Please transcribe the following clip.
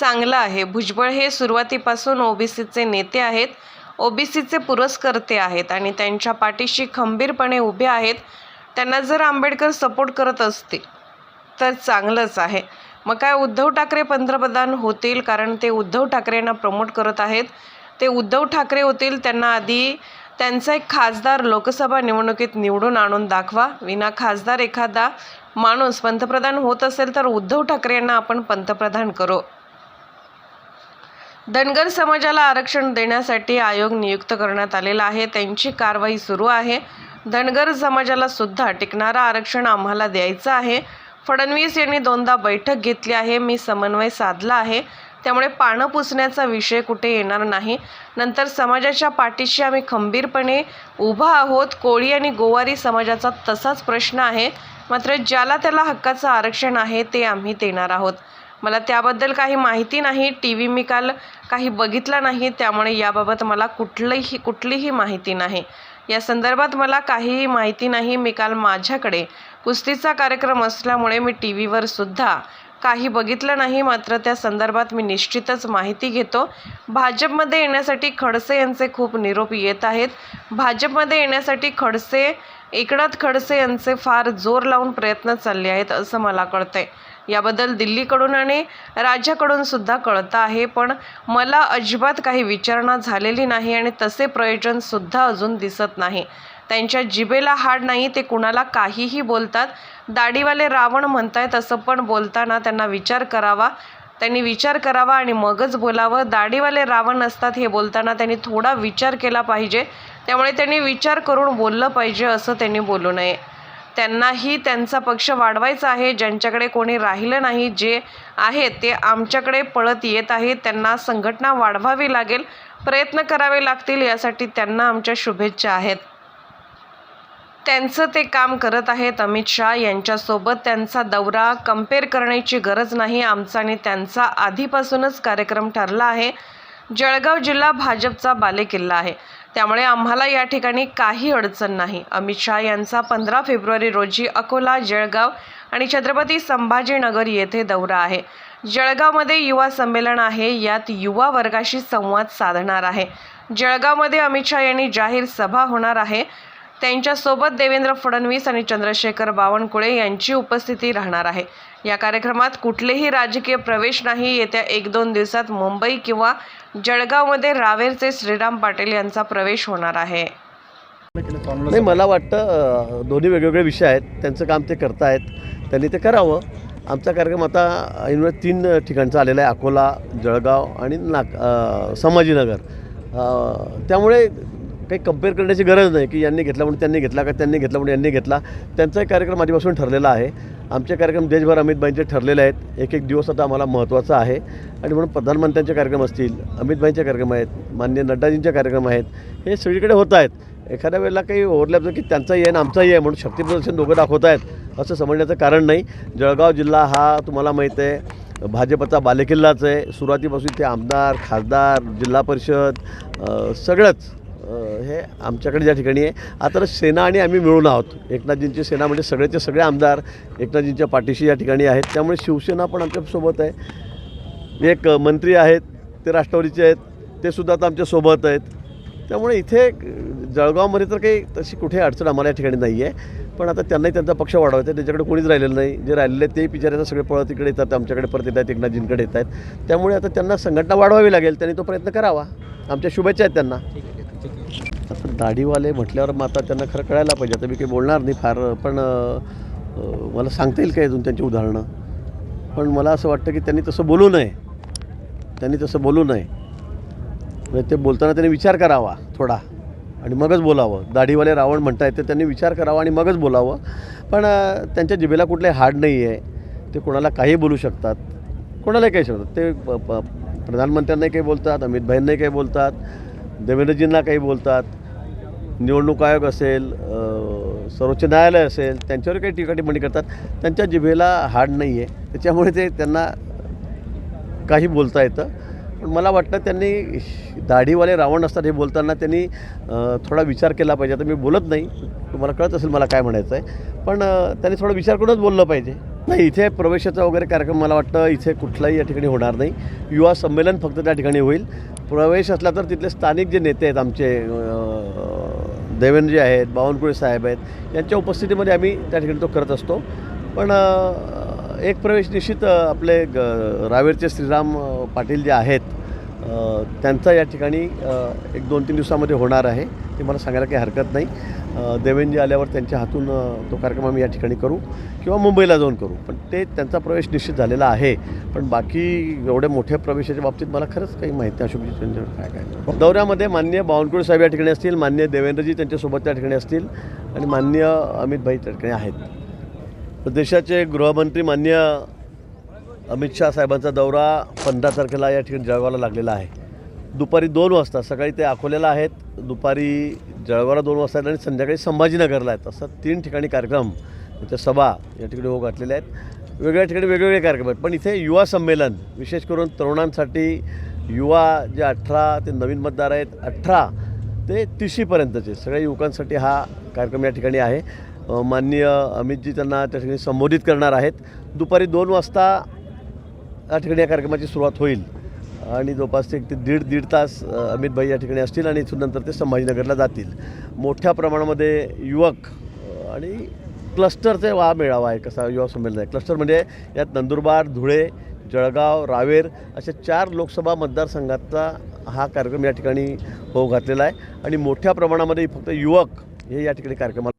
चांगलं आहे. भुजबळ हे सुरुवातीपासून ओबीसीचे नेते आहेत. ओबीसीचे पुरस्कर्ते आहेत आणि त्यांच्या पाठीशी खंबीरपणे उभे आहेत. त्यांना जर आंबेडकर सपोर्ट करत असतील तर चांगलंच आहे. मग काय उद्धव ठाकरे पंतप्रधान होतील? कारण ते उद्धव ठाकरेंना प्रमोट करत आहेत. ते उद्धव ठाकरे होतील त्यांना आधी त्यांचा एक खासदार लोकसभा निवडणुकीत निवडून आणून दाखवा. विना खासदार एखादा माणूस पंतप्रधान होत असेल तर उद्धव ठाकरे यांना आपण पंतप्रधान करू. धनगर समाजाला आरक्षण देण्यासाठी आयोग नियुक्त करण्यात आलेला आहे. त्यांची कारवाई सुरू आहे. धनगर समाजाला सुद्धा टिकणारं आरक्षण आम्हाला द्यायचं आहे. फडणवीस यांनी दोनदा बैठक घेतली आहे. मी समन्वय साधला आहे. त्यामुळे पानं पुसण्याचा विषय कुठे येणार नाही. नंतर समाजाच्या पाठीशी आम्ही खंबीरपणे उभा आहोत. कोळी आणि गोवारी समाजाचा तसाच प्रश्न आहे. मात्र ज्याला त्याला हक्काचं आरक्षण आहे ते आम्ही देणार आहोत. मला त्याबद्दल काही माहिती नाही. टी व्ही मी काल काही बघितला नाही. त्यामुळे याबाबत मला कुठलंही कुठलीही माहिती नाही. या संदर्भात मला काहीही माहिती नाही. मी काल माझ्याकडे कुस्तीचा कार्यक्रम असल्यामुळे मी टी व्हीवर सुद्धा काही बघितलं नाही मात्र त्या संदर्भात मी निश्चितच माहिती घेतो. भाजपमध्ये येण्यासाठी खडसे यांचे खूप निरोप येत आहेत. भाजपमध्ये येण्यासाठी खडसे एकनाथ खडसे यांचे फार जोर लावून प्रयत्न चालले आहेत असं मला कळतंय. याबद्दल दिल्लीकडून आणि राज्याकडून सुद्धा कळतं आहे पण मला अजिबात काही विचारणा झालेली नाही आणि तसे प्रयोजनसुद्धा अजून दिसत नाही. त्यांच्या जिभेला हाड नाही ते कुणाला काहीही बोलतात. दाढीवाले रावण म्हणतायत असं पण बोलताना त्यांना विचार करावा. त्यांनी विचार करावा आणि मगच बोलावं. दाढीवाले रावण असतात हे बोलताना त्यांनी थोडा विचार केला पाहिजे. त्यामुळे त्यांनी विचार करून बोललं पाहिजे असं त्यांनी बोलू नये. त्यांनाही त्यांचा पक्ष वाढवायचा आहे. ज्यांच्याकडे कोणी राहिलं नाही जे आहेत ते आमच्याकडे पळत येत आहेत. त्यांना संघटना वाढवावी लागेल. प्रयत्न करावे लागतील यासाठी त्यांना आमच्या शुभेच्छा आहेत. त्यांचं ते काम करत आहेत अमित शहा यांच्यासोबत. त्यांचा दौरा कंपेअर करण्याची गरज नाही. आमचा आणि त्यांचा आधीपासूनच कार्यक्रम ठरला आहे. जळगाव जिल्हा भाजपचा बालेकिल्ला आहे. त्यामुळे आम्हाला या ठिकाणी काही अडचण नाही. अमित शहा यांचा पंधरा फेब्रुवारी रोजी अकोला जळगाव आणि छत्रपती संभाजीनगर येथे दौरा आहे. जळगावमध्ये युवा संमेलन आहे. यात युवा वर्गाशी संवाद साधणार आहे. जळगावमध्ये अमित शहा यांनी जाहीर सभा होणार आहे. त्यांच्यासोबत देवेंद्र फडणवीस आणि चंद्रशेखर बावनकुळे यांची उपस्थिती राहणार आहे. या कार्यक्रमात कुठलेही राजकीय प्रवेश नाही. येत्या एक दोन दिवसात मुंबई किंवा जळगावमध्ये रावेरचे श्रीराम पाटील यांचा प्रवेश होणार आहे. नाही मला वाटतं दोन्ही वेगवेगळे विषय आहेत. त्यांचं काम ते करतायत. त्यांनी ते करावं. आमचा कार्यक्रम आता ऐनवेळी तीन ठिकाणचा आलेला आहे. अकोला जळगाव आणि नाग संभाजीनगर. त्यामुळे काही कंपेअर करण्याची गरज नाही की यांनी घेतला म्हणून त्यांनी घेतला का त्यांनी घेतला म्हणून यांनी घेतला. त्यांचाही कार्यक्रम आधीपासून ठरलेला आहे. आमचे कार्यक्रम देशभर अमितभाईंचे ठरलेले आहेत. एक एक दिवस आता आम्हाला महत्त्वाचा आहे. आणि म्हणून प्रधानमंत्र्यांचे कार्यक्रम असतील अमितभाईंचे कार्यक्रम आहेत मान्य नड्डाजींचे कार्यक्रम आहेत हे सगळीकडे होत आहेत. एखाद्या वेळेला काही ओव्हरलॅप की त्यांचाही आहे आणि आमचाही आहे म्हणून शक्तीप्रदर्शन दोघं दाखवत आहेत असं समजण्याचं कारण नाही. जळगाव जिल्हा हा तुम्हाला माहीत आहे भाजपचा बालेकिल्लाच आहे. सुरुवातीपासून ते आमदार खासदार जिल्हा परिषद सगळंच हे आमच्याकडे ज्या ठिकाणी आहे. आता सेना आणि आम्ही मिळून आहोत. एकनाथजींची सेना म्हणजे सगळेचे सगळे आमदार एकनाथजींच्या पाठीशी या ठिकाणी आहेत. त्यामुळे शिवसेना पण आमच्यासोबत आहे. एक मंत्री आहेत ते राष्ट्रवादीचे आहेत ते सुद्धा आता आमच्यासोबत आहेत. त्यामुळे इथे जळगावमध्ये तर काही तशी कुठे अडचण आम्हाला या ठिकाणी नाही आहे पण आता त्यांनाही त्यांचा पक्ष वाढवायचा आहे. त्याच्याकडे कोणीच राहिलेलं नाही. जे राहिलेले ते तेही बिचाऱ्यांना सगळे पळत इकडे येतात आमच्याकडे परत येत आहेत एकनाथजींकडे येत आहेत त्यामुळे आता त्यांना संघटना वाढवावी लागेल. त्यांनी तो प्रयत्न करावा. आमच्या शुभेच्छा आहेत त्यांना. दाढीवाले म्हटल्यावर मग आता त्यांना खरं कळायला पाहिजे. आता मी काही बोलणार नाही फार पण मला सांगता येईल काय अजून त्यांची उदाहरणं? पण मला असं वाटतं की त्यांनी तसं बोलू नये. त्यांनी तसं बोलू नये. म्हणजे ते बोलताना त्यांनी विचार करावा थोडा आणि मगच बोलावं. दाढीवाले रावण म्हणतायत तर त्यांनी विचार करावा आणि मगच बोलावं. पण त्यांच्या जिभेला कुठले हाड नाही आहे ते कोणाला काही बोलू शकतात. कोणालाही काही शकतात. ते प- प- प्रधानमंत्र्यांनाही काही बोलतात अमित भाईंनाही काही बोलतात. देवेंद्रजींना काही बोलतात निवडणूक आयोग असेल सर्वोच्च न्यायालय असेल त्यांच्यावर काही टीका टिप्पणी करतात. त्यांच्या जिभेला हाड नाही आहे त्याच्यामुळे ते त्यांना काही बोलता येतं. पण मला वाटतं त्यांनी दाढीवाले रावण असतात हे बोलताना त्यांनी थोडा विचार केला पाहिजे. आता मी बोलत नाही तुम्हाला कळत असेल मला काय म्हणायचं आहे. पण त्यांनी थोडा विचार करूनच बोललं पाहिजे. नाही इथे प्रवेशाचा वगैरे कार्यक्रम मला वाटतं इथे कुठलाही या ठिकाणी होणार नाही. युवा संमेलन फक्त त्या ठिकाणी होईल. प्रवेश असला तर तिथले स्थानिक जे नेते आहेत आमचे देवेंद्रजी आहेत बावनकुळे साहेब आहेत यांच्या उपस्थितीमध्ये आम्ही त्या ठिकाणी तो करत असतो. पण एक प्रवेश निश्चित आपले ग रावेरचे श्रीराम पाटील जे आहेत त्यांचा या ठिकाणी एक दोन तीन दिवसामध्ये होणार आहे. ते मला सांगायला काही हरकत नाही. अं, देवेंद्रजी आल्यावर त्यांच्या हातून तो कार्यक्रम आम्ही या ठिकाणी करू किंवा मुंबईला जाऊन करू. पण ते त्यांचा प्रवेश निश्चित झालेला आहे. पण बाकी एवढ्या मोठ्या प्रवेशाच्या बाबतीत मला खरंच काही माहिती नाही. अशोकजी त्यांच्यावर काय काय दौऱ्यामध्ये मान्य बावनकुळे साहेब या ठिकाणी असतील मान्य देवेंद्रजी त्यांच्यासोबत त्या ठिकाणी असतील आणि मान्य अमित भाई त्या ठिकाणी आहेत. देशाचे गृहमंत्री मान्य अमित शहा साहेबांचा दौरा पंधरा तारखेला या ठिकाणी जळगावला लागलेला आहे. दुपारी दोन वाजता सकाळी ते अकोल्याला आहेत. दुपारी जळगावला दोन वाजता आणि संध्याकाळी संभाजीनगरला आहेत. असं तीन ठिकाणी कार्यक्रम त्या सभा या ठिकाणी हो घातलेल्या आहेत. वेगळ्या ठिकाणी वेगवेगळे कार्यक्रम आहेत. पण इथे युवा संमेलन विशेष करून तरुणांसाठी युवा जे अठरा ते नवीन मतदार आहेत अठरा ते तिशीपर्यंतचे सगळ्या युवकांसाठी हा कार्यक्रम या ठिकाणी आहे. माननीय अमितजी त्यांना त्या ठिकाणी संबोधित करणार आहेत. दुपारी दोन वाजता या ठिकाणी या कार्यक्रमाची सुरुवात होईल. आणि जवळपास एक ते दीड दीड तास अमित भाई या ठिकाणी असतील आणि इथून नंतर ते संभाजीनगरला जातील. मोठ्या प्रमाणामध्ये युवक आणि क्लस्टरचा वा मेळावा आहे कसा युवा संमेलन आहे. क्लस्टर म्हणजे यात नंदुरबार धुळे जळगाव रावेर अशा चार लोकसभा मतदारसंघाचा हा कार्यक्रम या ठिकाणी हो घातलेला आहे. आणि मोठ्या प्रमाणामध्ये फक्त युवक हे या ठिकाणी कार्यक्रमाला